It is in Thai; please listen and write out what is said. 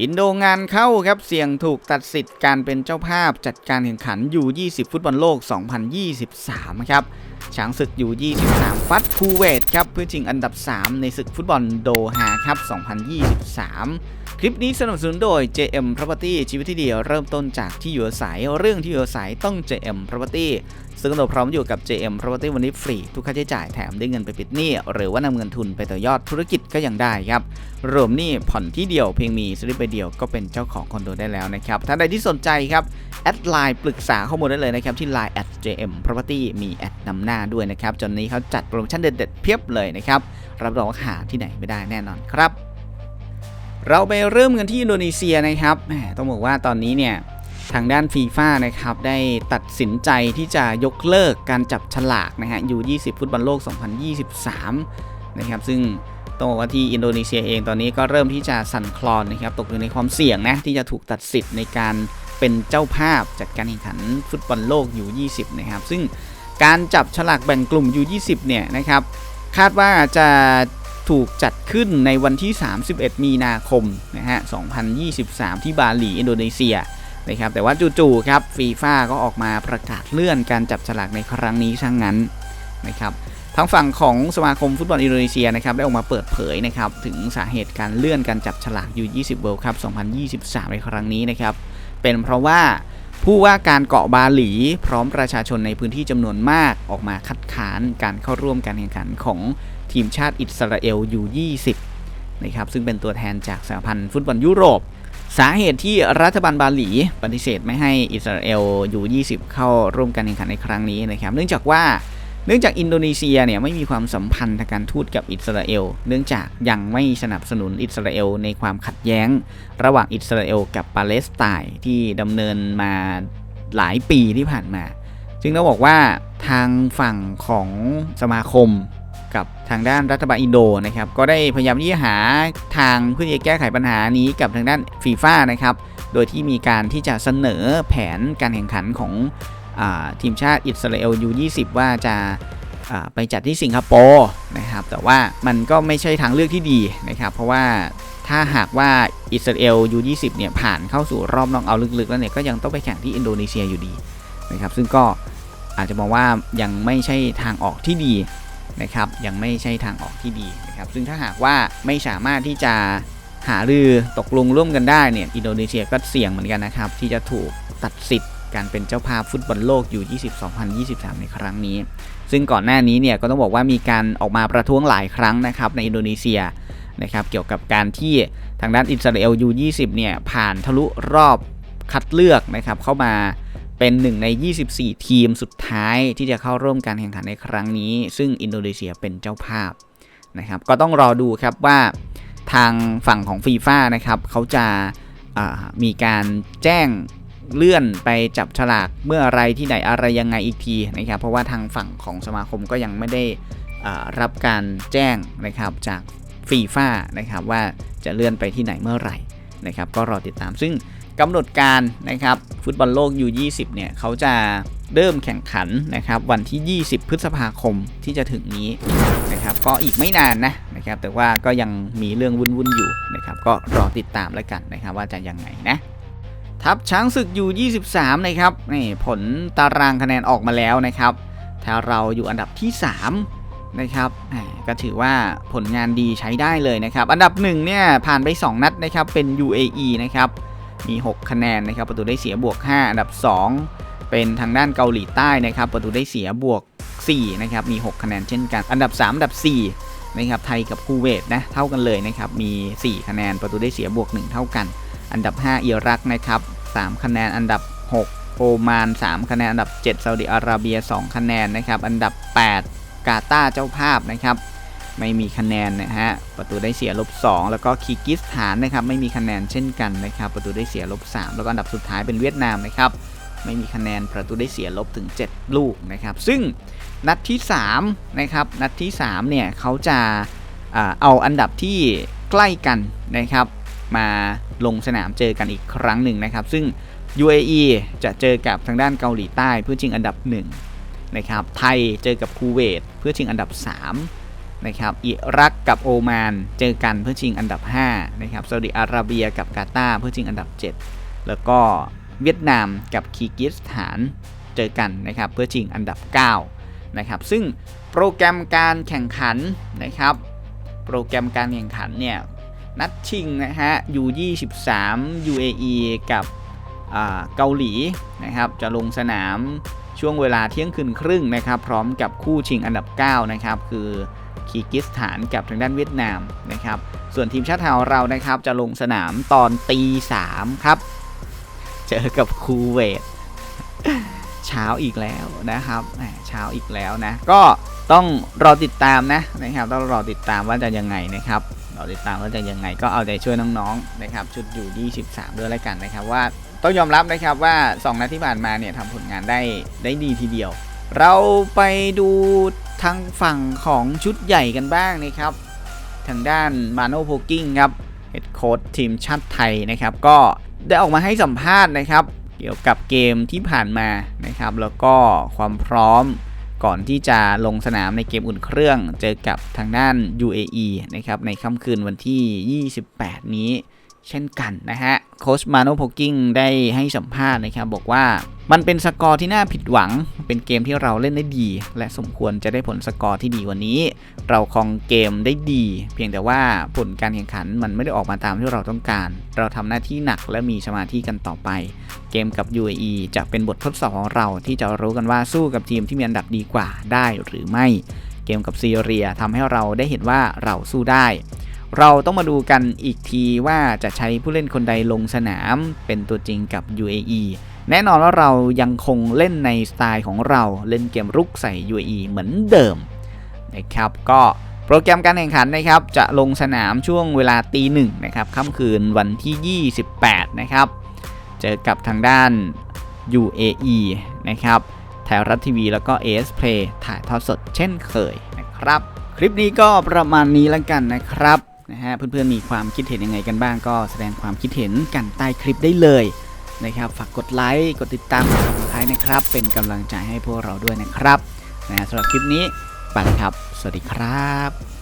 อินโดงานเข้าครับเสี่ยงถูกตัดสิทธิ์การเป็นเจ้าภาพจัดการแข่งขันยู20 ฟุตบอลโลก 2023 ครับช้างศึกยู23 ฟัดคูเวตครับเพื่อชิงอันดับ 3 ในศึกฟุตบอลโดฮาครับ 2023 คลิปนี้สนับสนุนโดย JM Property ชีวิตที่ดีเริ่มต้นจากที่อยู่อาศัยเรื่องที่อยู่อาศัยต้อง JM Property ซึ่งเราพร้อมอยู่กับ JM Property วันนี้ฟรีทุกค่าใช้จ่ายแถมได้เงินไปปิดหนี้หรือว่านำเงินทุนไปต่อยอดธุรกิจก็ยังได้ครับรวมหนี้ผ่อนที่เดียวเพียงมีสลิปใบเดียวก็เป็นเจ้าของคอนโดได้แล้วนะครับท่านใดที่สนใจครับแอดไลน์ปรึกษาข้อมูลได้เลยนะครับที่ Line at JM Property มีแอดนำหน้าด้วยนะครับจนนี้เขาจัดโปรโมชั่นเด็ดๆเพียบเลยนะครับรับรองว่าหาที่ไหนไม่ได้แน่นอนครับ เราไปเริ่มกันที่อินโดนีเซียนะครับแหมต้องบอกว่าตอนนี้เนี่ยทางด้านฟีฟ่านะครับได้ตัดสินใจที่จะยกเลิกการจับฉลากนะฮะยู20 ฟุตบอลโลก 2023 นะครับ ซึ่งต้องบอกว่าที่อินโดนีเซียเองตอนนี้ก็เริ่มที่จะสั่นคลอนนะครับตกอยู่ในความเสี่ยงนะที่จะถูกตัดสิทธิ์ในการเป็นเจ้าภาพจัดการแข่งขันฟุตบอลโลกยู20 นะครับ ซึ่งการจับฉลากแบ่งกลุ่มยู20 เนี่ยนะครับคาดว่าจะ ถูกจัดขึ้นในวันที่ 31 มีนาคมนะฮะ 2023 ที่บาหลีอินโดนีเซียนะครับ แต่ว่าจู่ๆครับฟีฟ่าก็ออกมาประกาศเลื่อนการจับฉลากในครั้งนี้ช่างนั้นนะครับทางฝั่งของสมาคมฟุตบอลอินโดนีเซียนะครับได้ออกมาเปิดเผยนะครับถึงสาเหตุการเลื่อนการจับฉลากยู20 World Cup 2023 ในครั้งนี้นะครับ เป็นเพราะว่าผู้ว่าการเกาะบาหลี พร้อมประชาชนในพื้นที่จำนวนมากออกมาคัดค้านการเข้าร่วมการแข่งขันของ ทีมชาติอิสราเอลอยู่ 20 นะครับซึ่งเป็นตัวแทนจากสหพันธ์ฟุตบอลยุโรป สาเหตุที่รัฐบาลบาหลีปฏิเสธไม่ให้อิสราเอลอยู่ 20 เข้าร่วมการแข่งขันในครั้งนี้นะครับเนื่องจากว่าเนื่องจากอินโดนีเซียเนี่ยไม่มีความสัมพันธ์ทางการทูตกับอิสราเอล เนื่องจากยังไม่สนับสนุนอิสราเอลในความขัดแย้ง ระหว่างอิสราเอลกับปาเลสไตน์ที่ดำเนินมาหลายปีที่ผ่านมา จึงต้องบอกว่าทางฝั่งของสมาคม ทางด้านรัฐบาลอินโดนะครับก็ได้พยายามที่จะหาทางเพื่อจะแก้ไขปัญหานี้กับทางด้านฟีฟ่านะครับโดยที่มีการที่จะเสนอแผนการแข่งขันของอทีมชาติอิสราเอลยู20 ว่าจะาไปจัดที่สิงคโปร์นะครับแต่ว่ามันก็ไม่ใช่ทางเลือกที่ดีนะครับเพราะว่าถ้าหากว่าอิสราเอลยู20เนี่ยผ่านเข้าสู่รอบนอกเอาลึกๆ แล้วเนี่ยก็ยังต้องไปแข่งที่อินโดนีเซียอยู่ดีนะครับซึ่งก็อาจจะมองว่ายังไม่ใช่ทางออกที่ดี นะครับยังไม่ใช่ทางออกที่ดีนะครับซึ่งถ้าหากว่าไม่สามารถที่จะหารือตกลงร่วมกันได้เนี่ยอินโดนีเซียก็เสี่ยงเหมือนกันนะครับที่จะถูกตัดสิทธิ์การเป็นเจ้าภาพฟุตบอลโลกอยู่ 20 2023 ในครั้งนี้ ซึ่งก่อนหน้านี้เนี่ยก็ต้องบอกว่ามีการออกมาประท้วงหลายครั้งนะครับในอินโดนีเซียนะครับเกี่ยวกับการที่ทางด้านอิสราเอลยู20 เนี่ยผ่านทะลุรอบคัดเลือกนะครับเข้ามา เป็นหนึ่งใน 24 ทีมสุดท้ายที่จะเข้าร่วมการแข่งขันในครั้งนี้ ซึ่งอินโดนีเซียเป็นเจ้าภาพนะครับ ก็ต้องรอดูครับว่าทางฝั่งของฟีฟ่านะครับเขาจะามีการแจ้งเลื่อนไปจับฉลากเมื่ออไรที่ไหนอะไรยังไงอีกทีนะครับ เพราะว่าทางฝั่งของสมาคมก็ยังไม่ได้รับการแจ้งนะครับจากฟีฟ่านะครับว่าจะเลื่อนไปที่ไหนเมื่อไหร่นะครับ ก็รอติดตามซึ่ง กำหนดการนะครับฟุตบอลโลกยู20เนี่ยเขาจะเริ่มแข่งขันนะครับวันที่ 20 พฤษภาคมที่จะถึงนี้นะครับก็อีกไม่นานนะนะครับแต่ว่าก็ยังมีเรื่องวุ่นๆอยู่นะครับก็รอติดตามแล้วกันนะครับว่าจะยังไงนะทัพช้างศึกยู23 นะครับนี่ผลตารางคะแนนออกมาแล้วนะครับถ้าเราอยู่อันดับที่ 3 นะครับก็ถือว่าผลงานดีใช้ได้เลยนะครับ อันดับ1เนี่ยผ่านไป 2 นัดนะครับเป็น UAE นะครับ มี 6 คะแนนนะครับ ประตูได้เสียบวก 5 อันดับ 2 เป็นทางด้านเกาหลีใต้นะครับ ประตูได้เสียบวก 4 นะครับ มี 6 คะแนนเช่นกัน อันดับ 3 อันดับ 4 นะครับ ไทยกับคูเวตนะ เท่ากันเลยนะครับ มี 4 คะแนน ประตูได้เสียบวก 1 เท่ากัน อันดับ 5 อิรักนะครับ 3 คะแนน อันดับ 6 โอมาน 3 คะแนน อันดับ 7 ซาอุดิอาระเบีย 2 คะแนนนะครับ อันดับ 8 กาตาร์เจ้าภาพนะครับ ไม่มีคะแนนนะฮะประตูได้เสียลบ2แล้วก็คีร์กิสถานนะครับไม่มีคะแนนเช่นกันนะครับประตูได้เสียลบ3แล้วก็อันดับสุดท้ายเป็นเวียดนามนะครับไม่มีคะแนนประตูได้เสียลบถึง 7 ลูกนะครับซึ่งนัดที่3นะครับนัดที่3เนี่ยเขาจะเอาอันดับที่ใกล้กันนะครับมาลงสนามเจอกันอีกครั้งหนึ่งนะครับ ซึ่ง UAE จะเจอกับทางด้านเกาหลีใต้เพื่อชิงอันดับ1นะครับไทยเจอกับคูเวตเพื่อชิงอันดับ 3 นะครับอิรักกับโอมานเจอกันเพื่อชิงอันดับ5นะครับซาอุดิอาระเบียกับกาตาร์เพื่อชิงอันดับ 7 แล้วก็เวียดนามกับคีร์กิสถานเจอกันนะครับเพื่อชิงอันดับ9นะครับซึ่งโปรแกรมการแข่งขันนะครับ โปรแกรมการแข่งขันเนี่ยนัดชิงนะฮะ U23 UAE กับอ่าเกาหลีนะครับจะลงสนามช่วงเวลาเที่ยงคืนครึ่งนะครับ พร้อมกับคู่ชิงอันดับ 9 นะครับ คือ คีกิสถานกับทางด้านเวียดนามนะครับ ส่วนทีมชาติไทยของเรานะครับจะลงสนามตอนตีสามครับ เจอกับคูเวตเช้าอีกแล้วนะครับเช้าอีกแล้วนะ ก็ต้องรอติดตามนะนะครับ ต้องรอติดตามว่าจะยังไงนะครับรอติดตามว่าจะยังไงก็เอาใจช่วยน้องๆนะครับชุดอยู่23ด้วยแล้วกันนะครับ ว่าต้องยอมรับนะครับว่า 2นัดที่ผ่านมาเนี่ยทำผลงานได้ได้ดีทีเดียว เราไปดู ทางฝั่งของชุดใหญ่กันบ้างนะครับ ทางด้านมาโนโพกิ้งครับเฮดโค้ชทีมชาติไทยนะครับ ก็ได้ออกมาให้สัมภาษณ์นะครับ เกี่ยวกับเกมที่ผ่านมานะครับ แล้วก็ความพร้อมก่อนที่จะลงสนามในเกมอุ่นเครื่อง เจอกับทางด้าน UAE นะครับในค่ำคืนวันที่ 28 นี้ เช่นกันนะฮะโค้ชมาโนโพกิ้งได้ให้สัมภาษณ์นะครับบอกว่ามันเป็นสกอร์ที่น่าผิดหวัง เป็นเกมที่เราเล่นได้ดี และสมควรจะได้ผลสกอร์ที่ดีกว่านี้ เราครองเกมได้ดี เพียงแต่ว่าผลการแข่งขันมันไม่ได้ออกมาตามที่เราต้องการ เราทำหน้าที่หนักและมีสมาธิกันต่อไป เกมกับ UAE จะเป็นบททดสอบของเราที่จะรู้กันว่าสู้กับทีมที่มีอันดับดีกว่าได้หรือไม่ เกมกับซีเรียทำให้เราได้เห็นว่าเราสู้ได้ เราต้องมาดูกันอีกทีว่าจะใช้ผู้เล่นคนใดลงสนามเป็นตัวจริงกับ UAE แน่นอนว่าเรายังคงเล่นในสไตล์ของเราเล่นเกมรุกใส่ UAE เหมือนเดิมนะครับก็โปรแกรมการแข่งขันนะครับจะลงสนามช่วงเวลาตีหนึ่งนะครับค่ำคืนวันที่ 28 นะครับ เจอกับทางด้าน UAE นะครับไทยรัฐทีวีแล้วก็ AS Play ถ่ายทอดสดเช่นเคยนะครับ คลิปนี้ก็ประมาณนี้แล้วกันนะครับ นะฮะเพื่อนๆมีความคิดเห็นยังไงกันบ้างก็แสดงความคิดเห็นกันใต้คลิปได้เลยนะครับฝากกดไลค์กดติดตามกดท้ายนะครับ เป็นกำลังใจให้พวกเราด้วยนะครับนะสำหรับคลิปนี้ไปครับ สวัสดีครับ